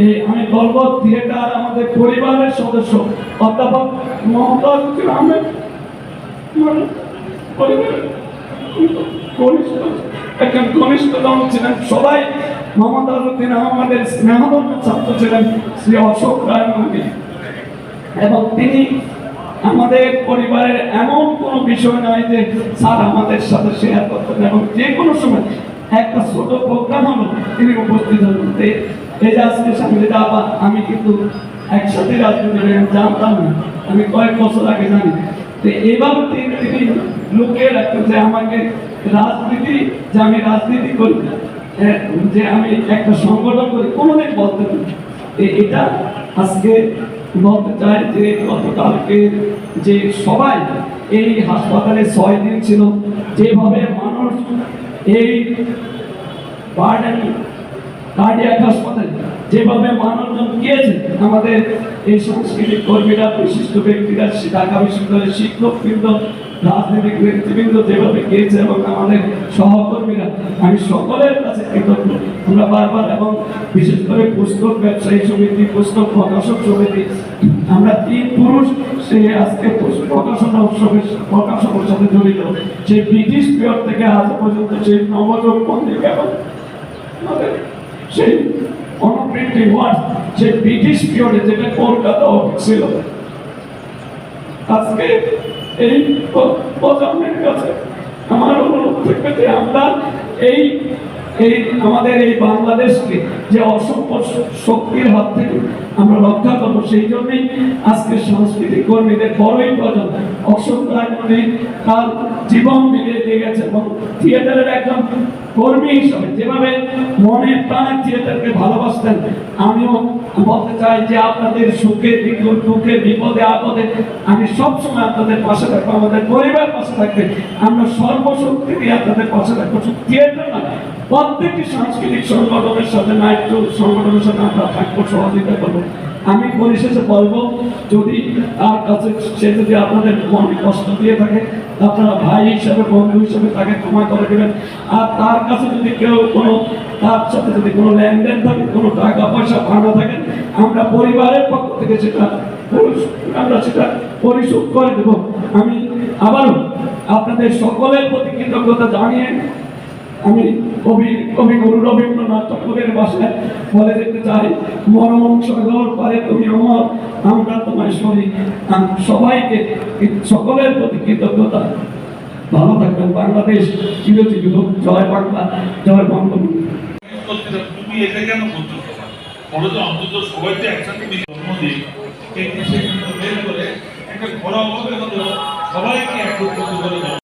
আমি বলব থিয়েটার আমাদের পরিবারের সদস্য, অধ্যাপক আহমেদ। এবং তিনি আমাদের পরিবারের এমন কোনো বিষয় যে স্যার আমাদের এবং যে কোনো সময় একটা ছোট প্রোগ্রাম হলো, তিনি উপস্থিত হতেন। তো আমি কিন্তু একসাথে রাজনীতি আমি জানতাম না। আমি কয়েক বছর আগে জানি। তো এইভাবে তিনি তিনি লুকিয়ে রাখতেন যে আমাকে রাজনীতি, যে আমি রাজনীতি করি যে আমি একটা সংগঠন করি, কোনোদিন বলতে পারি এটা আজকে বলতে চাই যে গতকালকে যে সবাই এই হাসপাতালে ছয় দিন ছিল, যেভাবে মানুষ এই বার্ডেন, কার্ডিয়াক হাসপাতালে যেভাবে মানুষজন গিয়েছে, আমাদের এই সাংস্কৃতিক কর্মীরা, বিশিষ্ট ব্যক্তিরা, ঢাকা বিশ্ববিদ্যালয়ের শিক্ষকবৃন্দ, রাজনৈতিক ব্যক্তিবৃন্দ যেভাবে গিয়েছে এবং আমাদের সহকর্মীরা, আমি সকলের কাছে কৃতজ্ঞ। আমরা বারবার এবং বিশেষ করে পুস্তক ব্যবসায়ী সমিতি, পুস্তক প্রকাশক সমিতি, আমরা তিন পুরুষ, সে আজকে প্রকাশনা উৎসবের প্রকাশনার সাথে জড়িত। সেই ব্রিটিশ পিরিয়ড থেকে আজ পর্যন্ত সেই নবযুগ এবং সেই অনুপ্রিন্টিং ওয়ার্ড সেই ব্রিটিশ পিরিয়ডে যেটা কলকাতা ছিল। আজকে এই প্রজন্মের কাছে আমার অনুরোধ যে আমরা এই এই আমাদের এই বাংলাদেশকে যে অসংখ্য শক্তির হাত থেকে আমরা রক্ষা করব, সেই জন্যই আজকে সাংস্কৃতিক কর্মীদের বড়ই প্রয়োজন। রায়মণি তার জীবন মিলিয়ে দিয়ে গেছে এবং থিয়েটারের একজন কর্মী হিসাবে যেভাবে মনে প্রাণে থিয়েটারকে ভালোবাসতেন। আমিও বলতে চাই যে আপনাদের সুখে দুঃখে বিপদে, আপদে আমি সবসময় আপনাদের পাশে থাকব, আমাদের পরিবার পাশে থাকবে। আমরা সর্বশক্তি দিয়ে আপনাদের পাশে থাকব শুধু থিয়েটার না প্রত্যেকটি সাংস্কৃতিক সংগঠনের সাথে নাট্য সংগঠনের সাথে আমরা থাকব, সহযোগিতা করব। আমি পরিশেষে বলব, যদি তার কাছে সে যদি আপনাদের মনে কষ্ট দিয়ে থাকে, আপনারা ভাই হিসাবে, বন্ধু হিসাবে তাকে ক্ষমা করে দেবেন। আর তার কাছে যদি কেউ কোনো তার সাথে যদি কোনো লেনদেন থাকে, কোনো টাকা পয়সা ভাড়া থাকে, আমরা পরিবারের পক্ষ থেকে সেটা আমরা সেটা পরিশোধ করে দেব। আমি আবারও আপনাদের সকলের প্রতি কৃতজ্ঞতা জানিয়ে আমি কবি, কবিগুরু রবীন্দ্রনাথ ঠাকুরের বাসায় বলে যেতে চাই মরণ সাগর পারে তুমি আমরা তোমায় সরি। আমি, সবাইকে সকলের প্রতি কৃতজ্ঞতা। ভালো থাকবেন বাংলাদেশ চিরচির জয় বাংলা, জয় বঙ্গবন্ধু। এটা কেন করতেছো না বলো তো, অন্তত সবাই তো একসাথে মিলে জন্ম দিই এই কিন্তু বের করে একটা ঘোরা হবে হলো সবাইকে একত্রিত করে